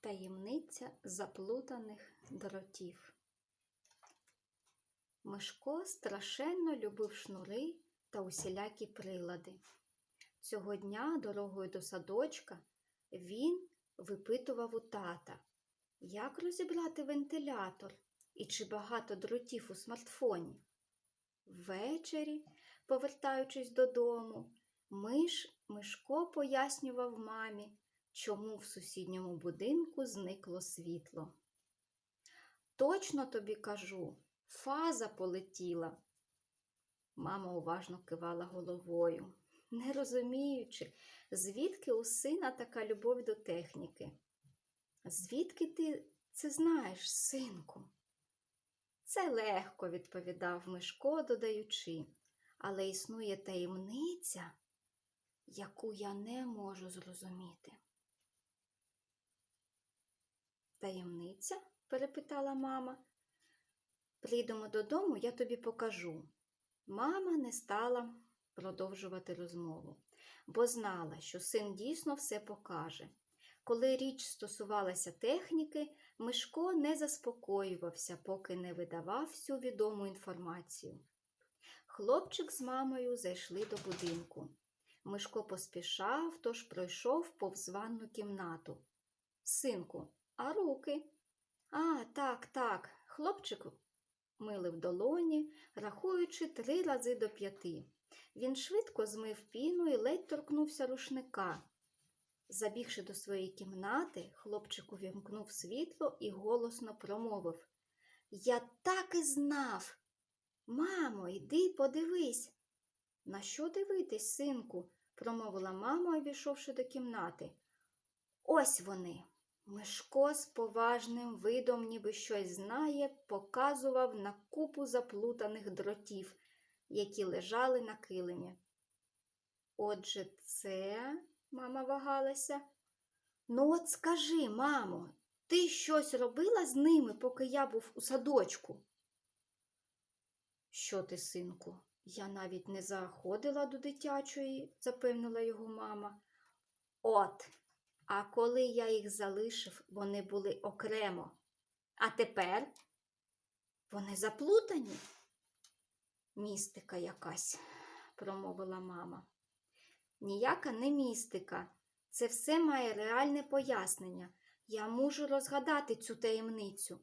Таємниця заплутаних дротів. Мишко страшенно любив шнури та усілякі прилади. Цього дня дорогою до садочка він випитував у тата, як розібрати вентилятор і чи багато дротів у смартфоні. Ввечері, повертаючись додому, миш Мишко пояснював мамі, чому в сусідньому будинку зникло світло. Точно тобі кажу, фаза полетіла. Мама уважно кивала головою, не розуміючи, звідки у сина така любов до техніки. Звідки ти це знаєш, синку? Це легко, відповідав Мишко, додаючи, але існує таємниця, яку я не можу зрозуміти. Таємниця? перепитала мама. Прийдемо додому, я тобі покажу. Мама не стала продовжувати розмову, бо знала, що син дійсно все покаже. Коли річ стосувалася техніки, Мишко не заспокоювався, поки не видавав всю відому інформацію. Хлопчик з мамою зайшли до будинку. Мишко поспішав, тож пройшов повз ванну кімнату. Синку, а руки? А, так, так. Хлопчик милив долоні, рахуючи три рази до п'яти. Він швидко змив піну і ледь торкнувся рушника. Забігши до своєї кімнати, хлопчик увімкнув світло і голосно промовив Я так і знав. Мамо, йди подивись. На що дивитись, синку? промовила мама, увійшовши до кімнати. Ось вони. Мишко з поважним видом, ніби щось знає, показував на купу заплутаних дротів, які лежали на килимі. Отже, це, мама вагалася. Ну, от скажи, мамо, ти щось робила з ними, поки я був у садочку? Що ти, синку? Я навіть не заходила до дитячої, запевнила його мама. От, а коли я їх залишив, вони були окремо. А тепер вони заплутані. Містика якась, промовила мама. Ніяка не містика. Це все має реальне пояснення. Я можу розгадати цю таємницю.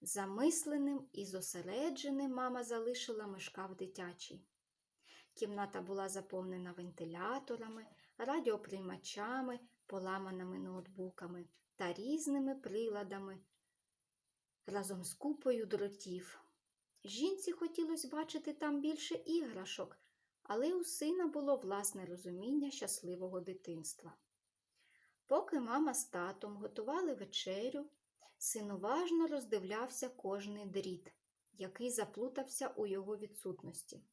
Замисленим і зосередженим мама залишила мишка в дитячій. Кімната була заповнена вентиляторами, радіоприймачами, поламаними ноутбуками та різними приладами разом з купою дротів. Жінці хотілося бачити там більше іграшок, але у сина було власне розуміння щасливого дитинства. Поки мама з татом готували вечерю, син уважно роздивлявся кожний дріт, який заплутався у його відсутності.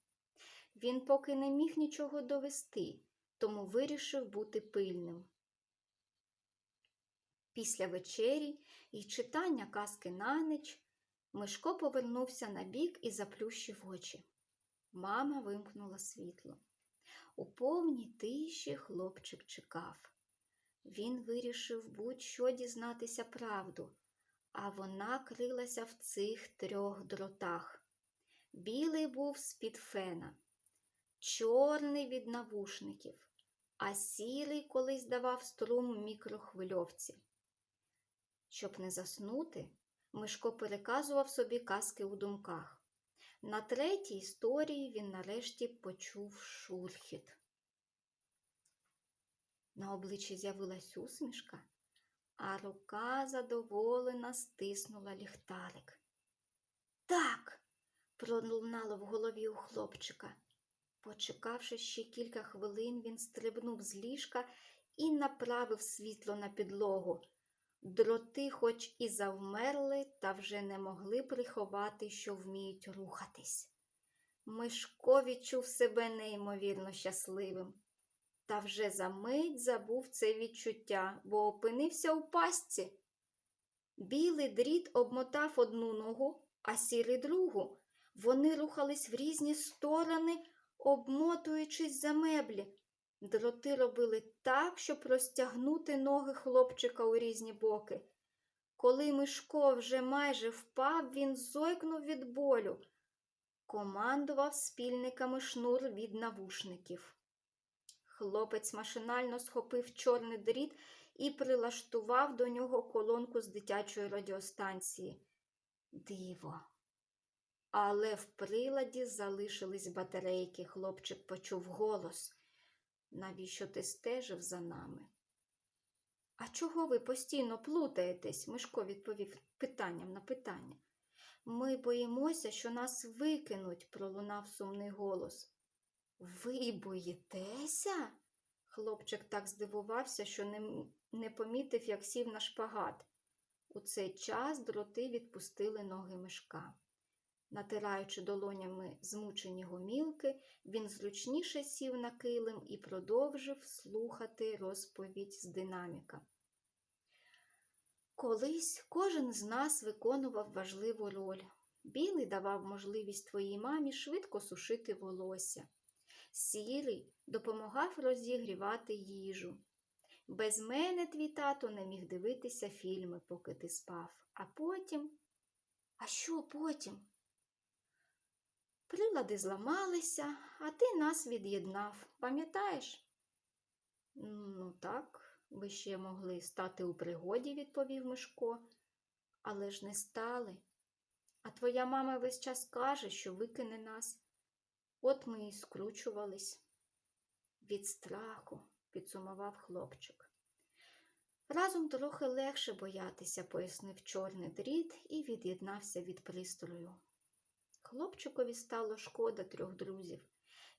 Він поки не міг нічого довести, тому вирішив бути пильним. Після вечері і читання казки на ніч Мишко повернувся на бік і заплющив очі. Мама вимкнула світло. У повній тиші хлопчик чекав. Він вирішив будь-що дізнатися правду, а вона крилася в цих трьох дротах. Білий був з-під фена, чорний від навушників, а сірий колись давав струм мікрохвильовці. Щоб не заснути, Мишко переказував собі казки у думках. На третій історії він нарешті почув шурхіт. На обличчі з'явилась усмішка, а рука задоволена стиснула ліхтарик. Так, пролунало в голові у хлопчика. Почекавши ще кілька хвилин, він стрибнув з ліжка і направив світло на підлогу. Дроти, хоч і завмерли, та вже не могли приховати, що вміють рухатись. Мишко відчув себе неймовірно щасливим. Та вже за мить забув це відчуття, бо опинився у пастці. Білий дріт обмотав одну ногу, а сірий другу. Вони рухались в різні сторони, обмотуючись за меблі. Дроти робили так, щоб розтягнути ноги хлопчика у різні боки. Коли Мишко вже майже впав, він зойкнув від болю. Командував спільниками шнур від навушників. Хлопець машинально схопив чорний дріт і прилаштував до нього колонку з дитячої радіостанції. Диво. Але в приладі залишились батарейки. Хлопчик почув голос. Навіщо ти стежив за нами? А чого ви постійно плутаєтесь? Мишко відповів питанням на питання. Ми боїмося, що нас викинуть, пролунав сумний голос. Ви боїтеся? Хлопчик так здивувався, що не, не помітив, як сів на шпагат. У цей час дроти відпустили ноги мишка. Натираючи долонями змучені гомілки, він зручніше сів на килим і продовжив слухати розповідь з динаміка. Колись кожен з нас виконував важливу роль. Білий давав можливість твоїй мамі швидко сушити волосся. Сірий допомагав розігрівати їжу. Без мене твій тато не міг дивитися фільми, поки ти спав. А потім. А що потім? Прилади зламалися, а ти нас від'єднав, пам'ятаєш? Ну, так, ви ще могли стати у пригоді, відповів Мишко, але ж не стали. А твоя мама весь час каже, що викине нас. От ми і скручувались. Від страху, підсумував хлопчик. Разом трохи легше боятися, пояснив чорний дріт і від'єднався від пристрою. Хлопчикові стало шкода трьох друзів.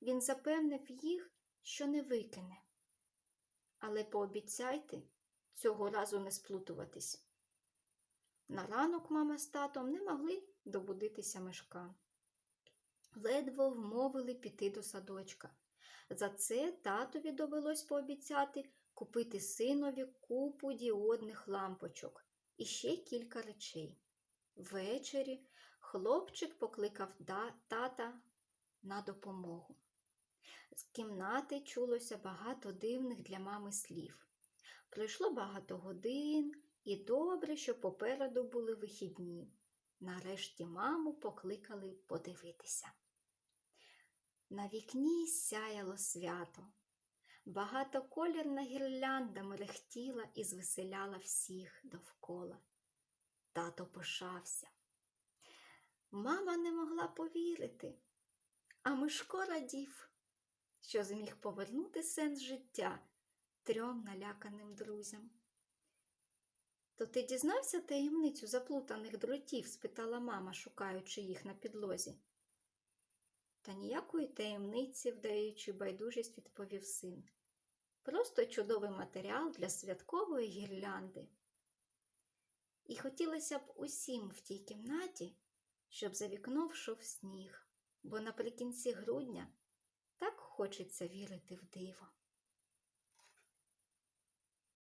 Він запевнив їх, що не викине. Але пообіцяйте цього разу не сплутуватись. На ранок мама з татом не могли добудитися мешка. Ледве вмовили піти до садочка. За це татові довелось пообіцяти купити синові купу діодних лампочок і ще кілька речей. Ввечері хлопчик покликав тата на допомогу. З кімнати чулося багато дивних для мами слів. Пройшло багато годин, і добре, що попереду були вихідні. Нарешті маму покликали подивитися. На вікні сяяло свято. Багатоколірна гірлянда мерехтіла і звеселяла всіх довкола. Тато пишався. Мама не могла повірити, а Мишко радів, що зміг повернути сенс життя трьом наляканим друзям. То ти дізнався таємницю заплутаних дротів? спитала мама, шукаючи їх на підлозі. Та ніякої таємниці, вдаючи байдужість, відповів син. Просто чудовий матеріал для святкової гірлянди. І хотілося б усім в тій кімнаті, щоб за вікно вшов сніг, бо наприкінці грудня так хочеться вірити в диво.